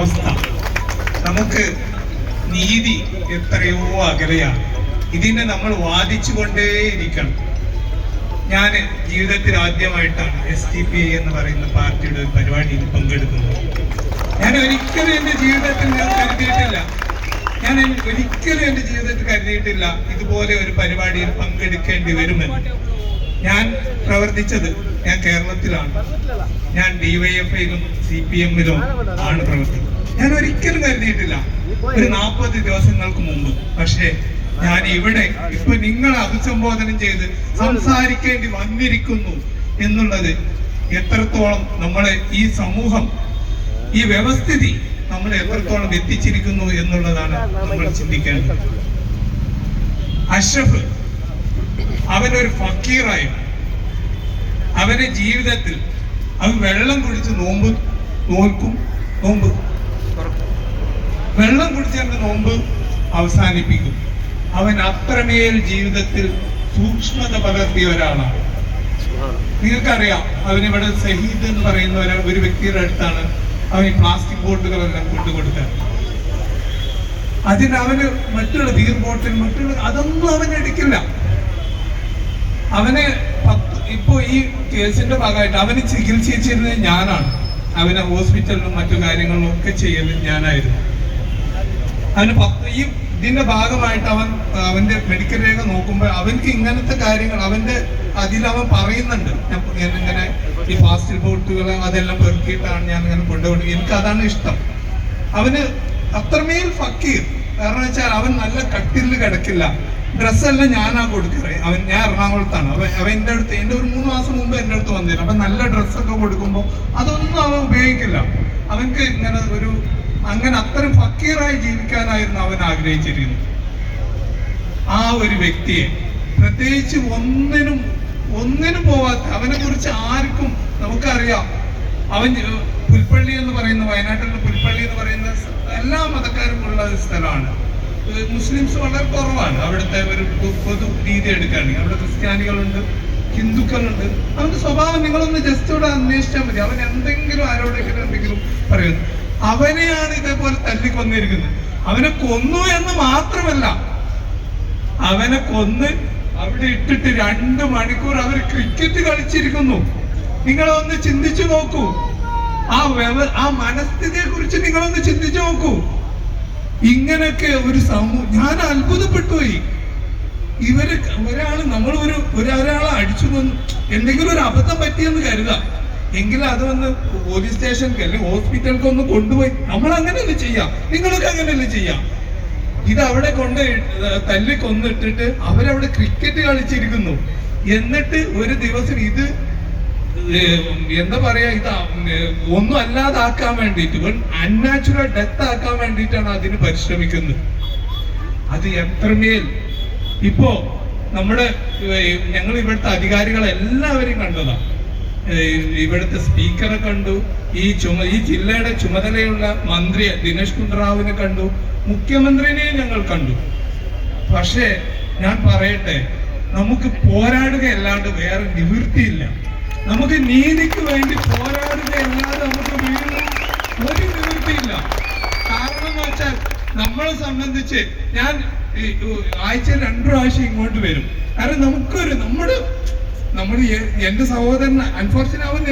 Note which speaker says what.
Speaker 1: അവസ്ഥ. നമുക്ക് നീതി എത്രയോ അകലെയാണ്. ഇതിനെ നമ്മൾ വാദിച്ചുകൊണ്ടേയിരിക്കണം. ഞാൻ ജീവിതത്തിൽ ആദ്യമായിട്ടാണ് എസ് ടി പി എന്ന് പറയുന്ന പാർട്ടിയുടെ പരിപാടിയിൽ പങ്കെടുക്കുന്നത്. ഞാൻ ഒരിക്കലും എന്റെ ജീവിതത്തിൽ ഞാൻ കരുതിയിട്ടില്ല. ഞാൻ ഒരിക്കലും എന്റെ ജീവിതത്തിൽ കരുതിയിട്ടില്ല ഇതുപോലെ ഒരു പരിപാടിയിൽ പങ്കെടുക്കേണ്ടി വരുമെന്ന്. ഞാൻ പ്രവർത്തിച്ചത് ഞാൻ കേരളത്തിലാണ്. ഞാൻ ഡിവൈഎഫ്ഐയിലും സി പി എമ്മിലും ആണ് പ്രവർത്തിച്ചത്. ഞാൻ ഒരിക്കലും കരുതിയിട്ടില്ല. ഒരു നാൽപ്പത് ദിവസങ്ങൾക്ക് മുമ്പ്. പക്ഷേ ഞാൻ ഇവിടെ ഇപ്പൊ നിങ്ങൾ അഭിസംബോധനം ചെയ്ത് സംസാരിക്കേണ്ടി വന്നിരിക്കുന്നു എന്നുള്ളത് എത്രത്തോളം നമ്മളെ ഈ സമൂഹം ഈ വ്യവസ്ഥിതി നമ്മൾ എത്രത്തോളം എത്തിച്ചിരിക്കുന്നു എന്നുള്ളതാണ് നമ്മൾ ചിന്തിക്കേണ്ടത്. അഷ്റഫ് അവനൊരു ഫക്കീറായി. അവന്റെ ജീവിതത്തിൽ അവൻ വെള്ളം കുടിച്ച് നോമ്പ് നോക്കും നോമ്പ്. വെള്ളം കുടിച്ച് അവന്റെ നോമ്പ് അവസാനിപ്പിക്കും. അവൻ അത്രമേൽ ജീവിതത്തിൽ സൂക്ഷ്മത പകർത്തിയ ഒരാളാണ്. നിങ്ങൾക്കറിയാം അവനിവിടെ സഹീദ് എന്ന് പറയുന്ന ഒരു- ഒരു വ്യക്തിയുടെ അടുത്താണ് അവൻ ഈ പ്ലാസ്റ്റിക് ബോട്ടുകളെല്ലാം കൊണ്ടുകൊടുത്തത് അതിന് അവന് മറ്റുള്ള ബീർ ബോട്ടിൽ മറ്റുള്ള അതൊന്നും അവൻ എടുക്കില്ല. അവന് ഇപ്പോ ഈ കേസിന്റെ ഭാഗമായിട്ട് അവന് ചികിത്സിച്ചിരുന്നത് ഞാനാണ്. അവനെ ഹോസ്പിറ്റലിലും മറ്റു കാര്യങ്ങളിലും ഒക്കെ ചെയ്യുന്നത് ഞാനായിരുന്നു. അവന് പത്ത് ഈ ഇതിന്റെ ഭാഗമായിട്ട് അവൻ അവന്റെ മെഡിക്കൽ രേഖ നോക്കുമ്പോൾ അവൻക്ക് ഇങ്ങനത്തെ കാര്യങ്ങൾ അവന്റെ അതിൽ അവൻ പറയുന്നുണ്ട്. ഞാൻ ഇങ്ങനെ ഈ ഫാസ്റ്റ് ബോട്ടുകൾ അതെല്ലാം പെറുക്കിയിട്ടാണ് ഞാൻ ഇങ്ങനെ കൊണ്ടുപോയി എനിക്ക് അതാണ് ഇഷ്ടം. അവന് അത്രമേൽ ഫക്കീർ. കാരണം വെച്ചാൽ അവൻ നല്ല കട്ടിലിൽ കിടക്കില്ല. ഡ്രസ്സെല്ലാം ഞാനാ കൊടുക്കാറ്. അവൻ ഞാൻ എറണാകുളത്താണ്. അവൻ അവൻ എന്റെ അടുത്ത് എന്റെ ഒരു മൂന്ന് മാസം മുമ്പ് എന്റെ അടുത്ത് വന്നിരുന്നു. അപ്പൊ നല്ല ഡ്രസ്സൊക്കെ കൊടുക്കുമ്പോൾ അതൊന്നും അവൻ ഉപയോഗിക്കില്ല. അവൻക്ക് ഇങ്ങനെ ഒരു അങ്ങനെ അത്രയും ഫക്കീറായി ജീവിക്കാനായിരുന്നു അവൻ ആഗ്രഹിച്ചിരുന്നത്. ആ ഒരു വ്യക്തിയെ. പ്രത്യേകിച്ച് ഒന്നിനും ഒന്നിനും പോവാത്ത അവനെ കുറിച്ച് ആർക്കും നമുക്കറിയാം. അവൻ പുൽപ്പള്ളി എന്ന് പറയുന്ന വയനാട്ടിലെ പുൽപ്പള്ളി എന്ന് പറയുന്ന എല്ലാ മതക്കാരും ഉള്ള സ്ഥലമാണ്. മുസ്ലിംസ് വളരെ കുറവാണ്. അവിടുത്തെ ഒരു പൊതു രീതി എടുക്കുകയാണെങ്കിൽ അവിടെ ക്രിസ്ത്യാനികളുണ്ട് ഹിന്ദുക്കളുണ്ട്. അവന്റെ സ്വഭാവം നിങ്ങളൊന്ന് ജസ്റ്റ് ഇവിടെ അന്വേഷിച്ചാൽ മതി. അവൻ എന്തെങ്കിലും ആരോടെങ്കിലും എന്തെങ്കിലും പറയുന്നു. അവനെയാണ് ഇതേപോലെ തല്ലിക്കൊന്നിരിക്കുന്നത്. അവനെ കൊന്നു എന്ന് മാത്രമല്ല അവനെ കൊന്ന് അവിടെ ഇട്ടിട്ട് രണ്ട് മണിക്കൂർ അവർ ക്രിക്കറ്റ് കളിച്ചിരിക്കുന്നു. നിങ്ങളൊന്ന് ചിന്തിച്ചു നോക്കൂ. ആ ആ മനസ്ഥിതിയെ കുറിച്ച് നിങ്ങളൊന്ന് ചിന്തിച്ചു നോക്കൂ. ഇങ്ങനെയൊക്കെ ഒരു സമൂഹം ഞാൻ അത്ഭുതപ്പെട്ടുപോയി. ഇവർ ഒരാൾ നമ്മൾ ഒരു ഒരാളെ അടിച്ചു കൊന്നു എന്തെങ്കിലും ഒരു അബദ്ധം പറ്റിയെന്ന് കരുതാം. എങ്കിൽ അത് വന്ന് പോലീസ് സ്റ്റേഷനിലേക്ക് അല്ലെങ്കിൽ ഹോസ്പിറ്റലിൽ ഒന്ന് കൊണ്ടുപോയി. നമ്മൾ അങ്ങനെയല്ലേ ചെയ്യാം. നിങ്ങൾക്ക് അങ്ങനെയല്ലേ ചെയ്യാം. ഇത് അവിടെ കൊണ്ട് തല്ലി കൊന്നിട്ടിട്ട് അവരവിടെ ക്രിക്കറ്റ് കളിച്ചിരിക്കുന്നു. എന്നിട്ട് ഒരു ദിവസം ഇത് എന്താ പറയാ ഇത് ഒന്നും അല്ലാതാക്കാൻ വേണ്ടിയിട്ട് അൺനാച്ചുറൽ ഡെത്ത് ആക്കാൻ വേണ്ടിയിട്ടാണ് അതിന് പരിശ്രമിക്കുന്നത്. അത് എത്രമേൽ ഇപ്പോ നമ്മുടെ ഞങ്ങൾ ഇവിടുത്തെ അധികാരികൾ എല്ലാവരെയും കണ്ടതാ. ഏർ ഇവിടുത്തെ സ്പീക്കറെ കണ്ടു ഈ ചുമ ഈ ജില്ലയുടെ ചുമതലയുള്ള മന്ത്രി ദിനേശ് കുന്ദ്രാവിനെ കണ്ടു മുഖ്യമന്ത്രിനെയും ഞങ്ങൾ കണ്ടു. പക്ഷേ ഞാൻ പറയട്ടെ നമുക്ക് പോരാടുകയല്ലാണ്ട് വേറെ നിവൃത്തിയില്ല. നമുക്ക് നീതിക്ക് വേണ്ടി പോരാടുകയല്ലാതെ നമുക്ക് വീണ്ടും ഒരു നിവൃത്തിയില്ല. കാരണം വെച്ചാൽ നമ്മളെ സംബന്ധിച്ച് ഞാൻ ആഴ്ച രണ്ടു പ്രാവശ്യം ഇങ്ങോട്ട് വരും. കാരണം നമുക്കൊരു നമ്മുടെ നമ്മൾ എന്റെ സഹോദരൻ അൺഫോർച്ചുനേറ്റ് അവൻ